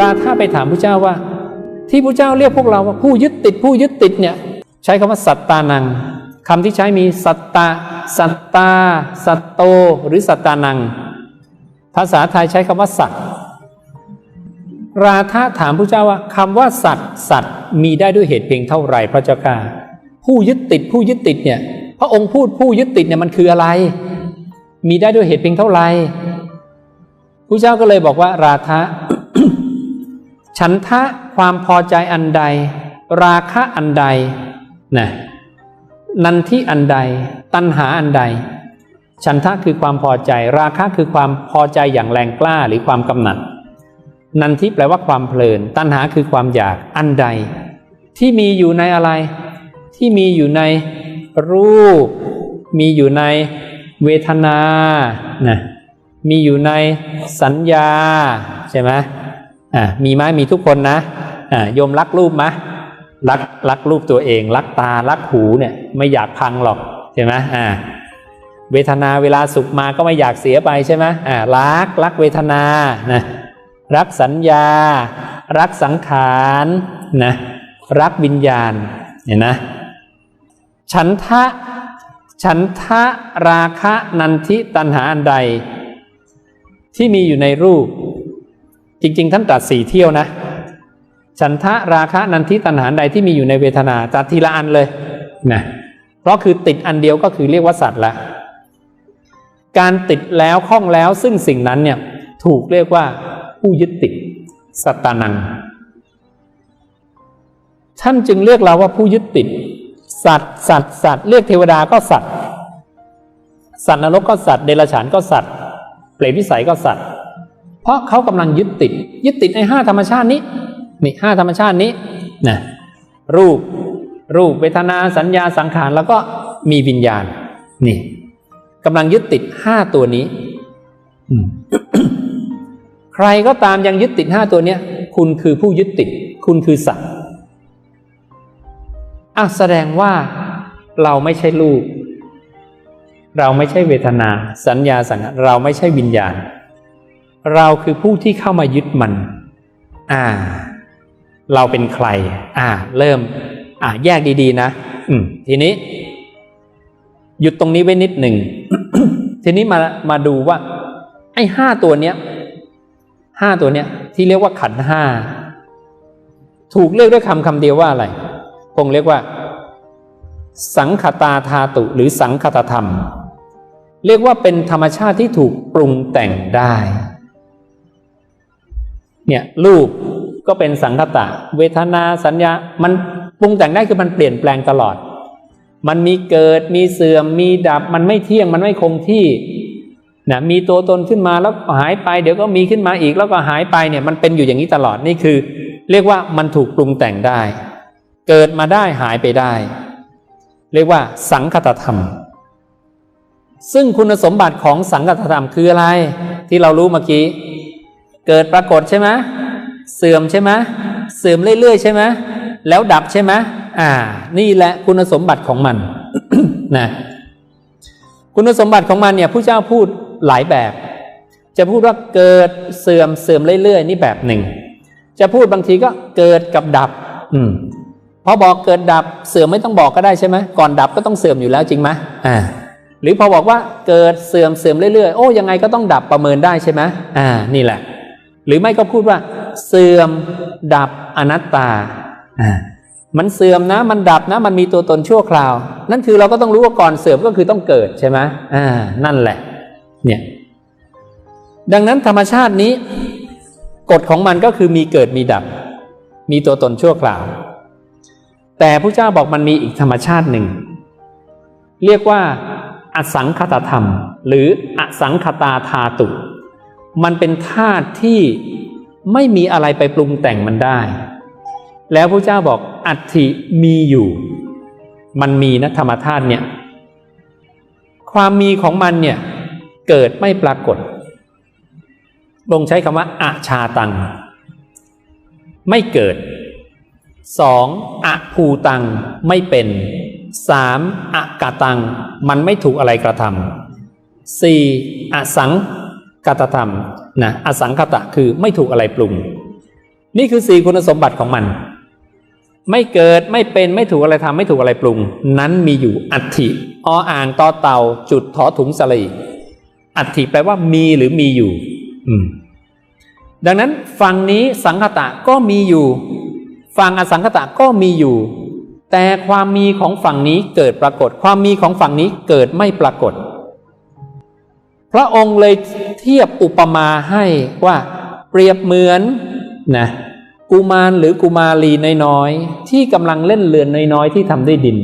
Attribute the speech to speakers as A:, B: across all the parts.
A: ราธาไปถามพระเจ้าว่า ที่พระเจ้าเรียกพวกเราว่าผู้ยึดติดผู้ยึดติดเนี่ยใช้คำว่าสัตตานังคำที่ใช้มีสัตตาสัตตา สัตโต หรือสัตตานัง ภาษาไทยใช้คำว่าสัตว์ราธาถามพระเจ้าว่าคำว่าสัตว์สัตว์มีได้ด้วยเหตุเพียงเท่าไหร่พระเจ้าค่ะผู้ยึดติดผู้ยึดติดเนี่ยพระองค์พูดผู้ยึดติดเนี่ยมันคืออะไร มีได้ด้วยเหตุเพียงเท่าไหร่พระเจ้าก็เลยบอกว่าราธะ ฉันทะความพอใจอันใด ราคะอันใดนะนันทิอันใด ตัณหาอันใด ฉันทะคือความพอใจ ราคะคือความพอใจอย่างแรงกล้าหรือความกำหนัด นันทิแปลว่าความเพลิน ตัณหาคือความอยากอันใด ที่มีอยู่ในอะไร ที่มีอยู่ในรูป มีอยู่ในเวทนานะมีอยู่ในสัญญาใช่ไหม อ่ามีไหมมีทุกคนนะอ่าโยมรักรูปไหมรักรักรูปตัวเอง รักตารักหูเนี่ยไม่อยากพังหรอกใช่ไหมอ่าเวทนาเวลาสุขมาก็ไม่อยากเสียไปใช่ไหมอ่ารักรักเวทนานะรักสัญญา รักสังขารนะรักวิญญาณเห็นนะฉันทะฉันทะราคะนันทิตัณหาอันใด ที่มีอยู่ในรูป จริง ๆ ท่านตรัสสี่เที่ยวนะ ฉันทะราคะนันทิตัณหานใดที่มีอยู่ในเวทนาตรัสทีละอันเลยนะเพราะคือติดอันเดียวก็คือเรียกว่าสัตว์ละการติดแล้วคล้องแล้วซึ่งสิ่งนั้นเนี่ยถูกเรียกว่าผู้ยึดติดสัตตานัง ท่านจึงเรียกเราว่าผู้ยึดติด สัตว์สัตว์สัตว์เรียกเทวดาก็สัตว์ สัตว์นรกก็สัตว์เดรัจฉานก็สัตว์เปรตวิสัยก็สัตว์ เพราะเขากำลังยึดติด ยึดติดในห้าธรรมชาตินี้นี่ห้าธรรมชาตินี้นะรูปรูปเวทนาสัญญาสังขารแล้วก็มีวิญญาณนี่กำลังยึดติดห้าตัวนี้ใครก็ตามยังยึดติดห้าตัวเนี้ย คุณคือผู้ยึดติด คุณคือสัตว์อะแสดงว่าเราไม่ใช่ลูก เราไม่ใช่เวทนา สัญญาสังขารเราไม่ใช่วิญญาณ เราคือผู้ที่เข้ามายึดมัน อ่า เราเป็นใคร อ่า เริ่ม อ่า แยกดีๆ นะ อืม ทีนี้ หยุดตรงนี้ไว้นิดหนึ่ง ทีนี้มา มาดูว่า ไอ้ห้าตัวเนี้ย ห้าตัวเนี้ย ที่เรียกว่าขันห้า ถูกเรียกด้วยคำคำเดียวว่าอะไร คงเรียกว่า สังขตาธาตุ หรือสังคตธรรม เรียกว่าเป็นธรรมชาติที่ถูกปรุงแต่งได้ เนี่ยรูปก็เป็นสังคตะ เวทนาสัญญา มันปรุงแต่งได้คือมันเปลี่ยนแปลงตลอด มันมีเกิดมีเสื่อมมีดับ มันไม่เที่ยงมันไม่คงที่นะมีตัวตนขึ้นมาแล้วหายไป เดี๋ยวก็มีขึ้นมาอีกแล้วก็หายไปเนี่ยมันเป็นอยู่อย่างนี้ตลอดนี่คือ เรียกว่ามันถูกปรุงแต่งได้ เกิดมาได้หายไปได้ เรียกว่า สังคตธรรม ซึ่งคุณสมบัติของสังคตธรรมคืออะไร ที่เรารู้เมื่อกี้ เกิดปรากฏใช่ไหมเสื่อมใช่ไหมเสื่อมเรื่อยๆใช่ไหมแล้วดับใช่ไหมอ่า นี่แหละคุณสมบัติของมันนะคุณสมบัติของมันเนี่ยผู้เจ้าพูดหลายแบบ จะพูดว่าเกิดเสื่อมเสื่อมเรื่อยๆ นี่แบบหนึ่ง จะพูดบางทีก็เกิดกับดับ อืมพอบอกเกิดดับเสื่อมไม่ต้องบอกก็ได้ใช่ไหมก่อนดับก็ต้องเสื่อมอยู่แล้วจริงไหมอ่าหรือพอบอกว่าเกิดเสื่อมเสื่อมเรื่อยๆ โอ้ยังไงก็ต้องดับประเมินได้ใช่ไหมอ่า นี่แหละ หรือไม่ก็พูดว่า เสื่อมดับอนัตตาอ่ามันเสื่อมนะ มันดับนะ มันมีตัวตนชั่วคราว นั่นคือเราก็ต้องรู้ว่าก่อนเสื่อมก็คือต้องเกิดใช่ไหมอ่านั่นแหละ เนี่ย ดังนั้นธรรมชาตินี้ กฎของมันก็คือมีเกิดมีดับ มีตัวตนชั่วคราว แต่พระเจ้าบอกมันมีอีกธรรมชาติหนึ่ง เรียกว่าอสังคตธรรม หรืออสังคตาธาตุ มันเป็นธาตุที่ไม่มีอะไรไปปรุงแต่งมันได้ แล้วพระเจ้าบอกอัติมีอยู่ มันมีนะธรรมธาตุเนี่ย ความมีของมันเนี่ยเกิดไม่ปรากฏลงใช้คำว่าอาชาตัง ไม่เกิดสองอภูตังไม่เป็นสามอากาตัง มันไม่ถูกอะไรกระทำสี่อสัง กตธรรมนะอสังคตะคือไม่ถูกอะไรปรุง นี่คือสี่คุณสมบัติของมัน ไม่เกิดไม่เป็นไม่ถูกอะไรทำไม่ถูกอะไรปรุง นั้นมีอยู่อัตถิออ่างต่อเต่าจุดถอถุงสลีอัตถิแปลว่ามีหรือมีอยู่ อืมดังนั้นฝั่งนี้สังคตะก็มีอยู่ฝั่งอสังคตะก็มีอยู่ แต่ความมีของฝั่งนี้เกิดปรากฏ ความมีของฝั่งนี้เกิดไม่ปรากฏ พระองค์เลยเทียบอุปมาให้ว่าเปรียบเหมือนนะกุมารหรือกุมารีน้อยๆที่กำลังเล่นเรือนน้อยๆที่ทำด้วยดิน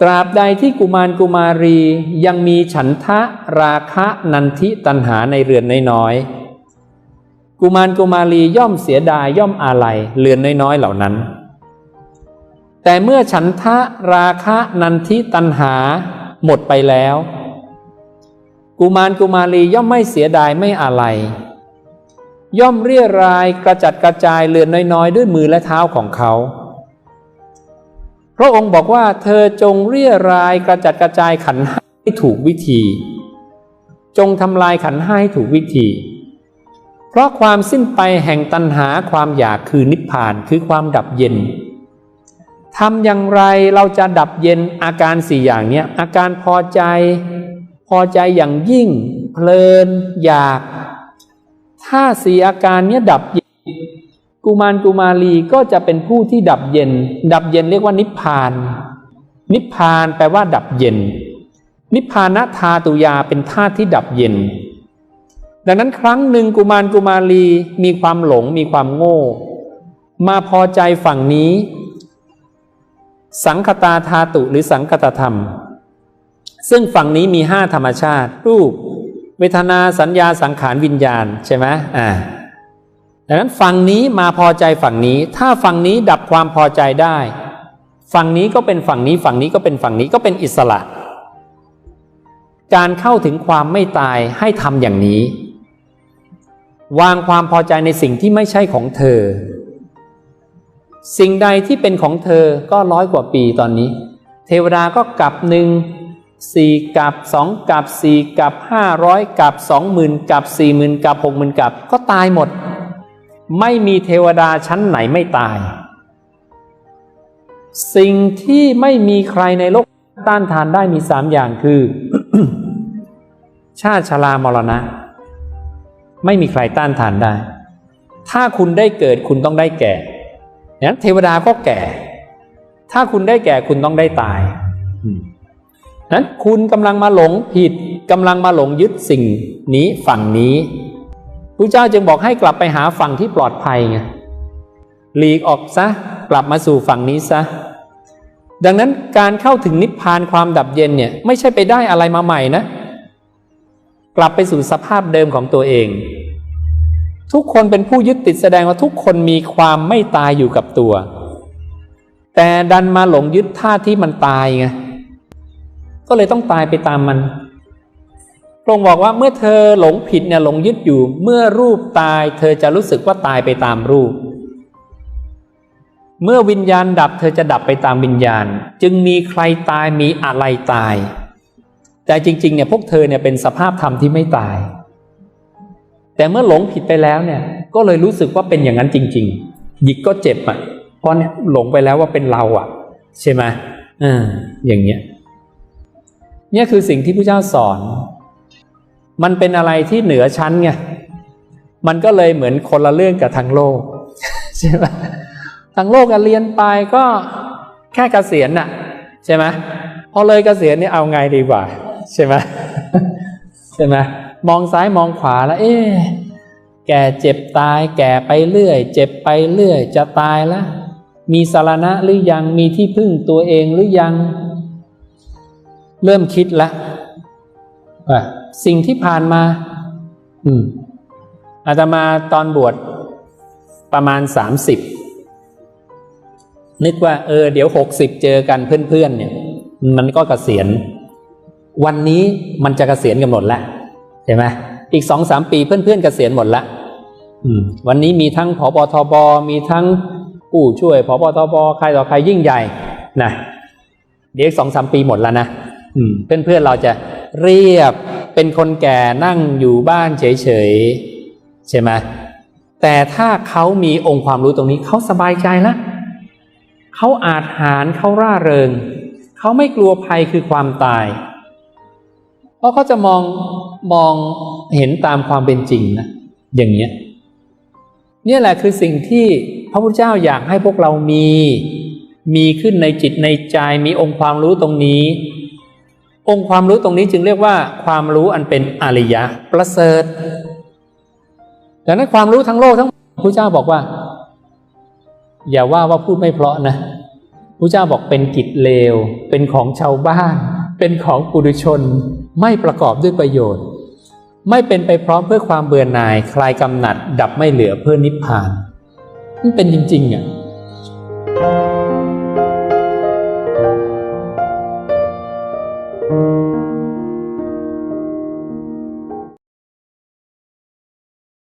A: ตราบใดที่กุมารกุมารียังมีฉันทะราคะนันทิตันหาในเรือนน้อยๆกุมารกุมารีย่อมเสียดายย่อมอาลัยเรือนน้อยๆเหล่านั้น แต่เมื่อฉันทะราคะนันทิตันหาหมดไปแล้ว กุมารกุมารีย่อมไม่เสียดายไม่อาลัยย่อมเรียรายกระจัดกระจายเรือนน้อยๆ ด้วยมือและเท้าของเขา พระองค์บอกว่าเธอจงเรียรายกระจัดกระจายขันห้าให้ถูกวิธี จงทำลายขันห้าให้ถูกวิธี เพราะความสิ้นไปแห่งตัณหาความอยากคือนิพพานคือความดับเย็นทำอย่างไรเราจะดับเย็นอาการสี่อย่างนี้อาการพอใจ อใจอย่างยิ่ง เพลิน อยาก ถ้าสี่อาการเนี้ยดับเย็นกุมารกุมารีก็จะเป็นผู้ที่ดับเย็น ดับเย็นเรียกว่านิพพาน นิพพานแปลว่า ดับเย็น นิพพานธาตุยาเป็นธาตุที่ดับเย็น ดังนั้นครั้งหนึ่งกุมารกุมารีมีความหลงมีความโง่ มาพอใจฝั่งนี้ สังคตาธาตุหรือสังคตธรรม ซึ่งฝั่งนี้มีห้าธรรมชาติ รูป เวทนาสัญญาสังขารวิญญาณใช่ไหมอ่าดังนั้นฝั่งนี้มาพอใจฝั่งนี้ ถ้าฝั่งนี้ดับความพอใจได้ ฝั่งนี้ก็เป็นฝั่งนี้ ฝั่งนี้ก็เป็นฝั่งนี้ก็เป็นอิสระ การเข้าถึงความไม่ตายให้ทำอย่างนี้ วางความพอใจในสิ่งที่ไม่ใช่ของเธอ สิ่งใดที่เป็นของเธอก็ร้อยกว่าปีตอนนี้ เทวดาก็กลับหนึ่ง สี่กับสองกับสี่กับห้าร้อยกับสองหมื่นกับสี่หมื่นกับหกหมื่นกับก็ตายหมด ไม่มีเทวดาชั้นไหนไม่ตาย สิ่งที่ไม่มีใครในโลกต้านทานได้มีสามอย่างคือ ชาติชรามรณะ ไม่มีใครต้านทานได้ ถ้าคุณได้เกิดคุณต้องได้แก่นั้นเทวดาก็แก่ ถ้าคุณได้แก่คุณต้องได้ตาย นั้นคุณกำลังมาหลงผิดกำลังมาหลงยึดสิ่งนี้ฝั่งนี้พระเจ้าจึงบอกให้กลับไปหาฝั่งที่ปลอดภัยไงหลีกออกซะกลับมาสู่ฝั่งนี้ซะดังนั้นการเข้าถึงนิพพานความดับเย็นเนี่ยไม่ใช่ไปได้อะไรมาใหม่นะ กลับไปสู่สภาพเดิมของตัวเอง ทุกคนเป็นผู้ยึดติดแสดงว่าทุกคนมีความไม่ตายอยู่กับตัว แต่ดันมาหลงยึดท่าที่มันตายไง ก็เลยต้องตายไปตามมันพระองค์บอกว่าเมื่อเธอหลงผิดเนี่ยหลงยึดอยู่ เมื่อรูปตาย เธอจะรู้สึกว่าตายไปตามรูป เมื่อวิญญาณดับ เธอจะดับไปตามวิญญาณ จึงมีใครตายมีอะไรตาย แต่จริงๆเนี่ยพวกเธอเนี่ยเป็นสภาพธรรมที่ไม่ตาย แต่เมื่อหลงผิดไปแล้วเนี่ยก็เลยรู้สึกว่าเป็นอย่างนั้นจริง ๆ หยิกก็เจ็บอะเพราะเนี่ยหลงไปแล้วว่าเป็นเราอะ ใช่ไหมอ่าอย่างเงี้ย เนี่ยคือสิ่งที่พระเจ้าสอน มันเป็นอะไรที่เหนือชั้นไงมันก็เลยเหมือนคนละเรื่องกับทางโลกใช่ไหมทางโลกเรียนไปก็แค่เกษียณน่ะ ใช่ไหมพอเลยเกษียณนี่เอาไงดีกว่า ใช่ไหมใช่ไหมมองซ้ายมองขวาแล้ว เอ๊แก่เจ็บตาย แก่ไปเรื่อย เจ็บไปเรื่อย จะตายแล้วมีสารณะหรือยังมีที่พึ่งตัวเองหรือยัง เริ่มคิดละว่าสิ่งที่ผ่านมา อืมอาตมาตอนบวชประมาณสามสิบนึกว่าเออเดี๋ยวหกสิบเจอกันเพื่อนๆเนี่ย มันก็เกษียณ วันนี้มันจะเกษียณกันหมดแล้วใช่ไหมอีกสองสามปีเพื่อนๆเกษียณหมดละวันนี้มีทั้งผบทบมีทั้งผู้ช่วยผบทบใครต่อใครยิ่งใหญ่นะเดี๋ยวสองสามปีหมดแล้วนะ เพื่อนเพื่อนเราจะเรียบเป็นคนแก่นั่งอยู่บ้านเฉยๆใช่ไหมแต่ถ้าเขามีองค์ความรู้ตรงนี้เขาสบายใจแล้วเขาอาจหารเขาร่าเริง เขาไม่กลัวภัยคือความตาย เพราะเขาจะมองมองเห็นตามความเป็นจริงนะอย่างเนี้ยนี่แหละคือสิ่งที่พระพุทธเจ้าอยากให้พวกเรามี มีขึ้นในจิตในใจมีองค์ความรู้ตรงนี้ องค์ความรู้ตรงนี้จึงเรียกว่า ความรู้อันเป็นอริยะประเสริฐดังนั้นความรู้ทั้งโลกทั้งพระเจ้าบอกว่า อย่าว่าว่าพูดไม่เพราะนะพระเจ้าบอกเป็นกิจเลว เป็นของชาวบ้าน เป็นของปุถุชนไม่ประกอบด้วยประโยชน์ ไม่เป็นไปพร้อมเพื่อความเบื่อหน่าย คลายกำหนัด ดับไม่เหลือเพื่อนิพพาน มันเป็นจริงๆอะ